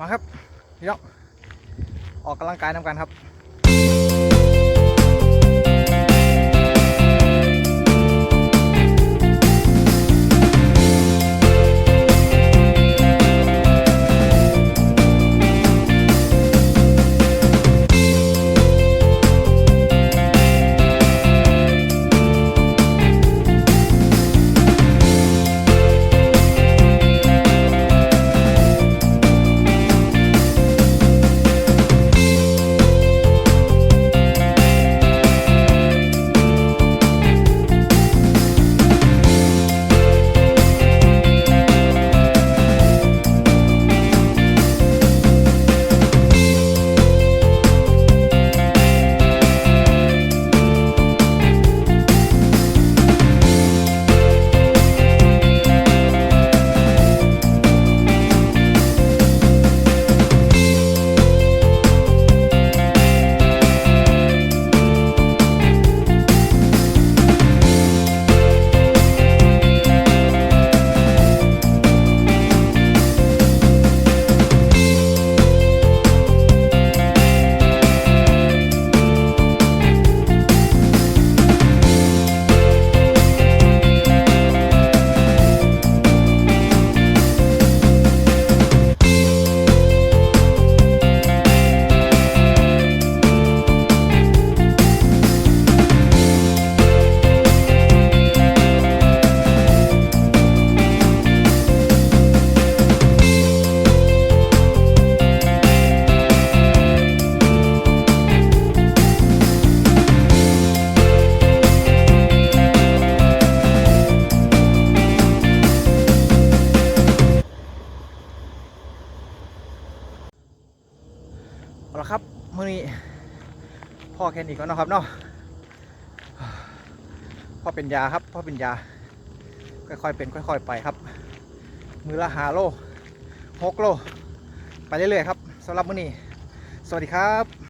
มาครับพี่น้องออกกำลังกายน้ากันครับ เอาละครับมื่อนี้พ่อแค่นี้ก่อนนะครับเนาะพ่อเป็นยาครับพ่อเป็นยา ค่อยๆเป็นค่อย ๆ ไปครับ มือละหาโลหกโล ไปเรื่อยๆครับสำหรับมื่อนี้ สวัสดีครับ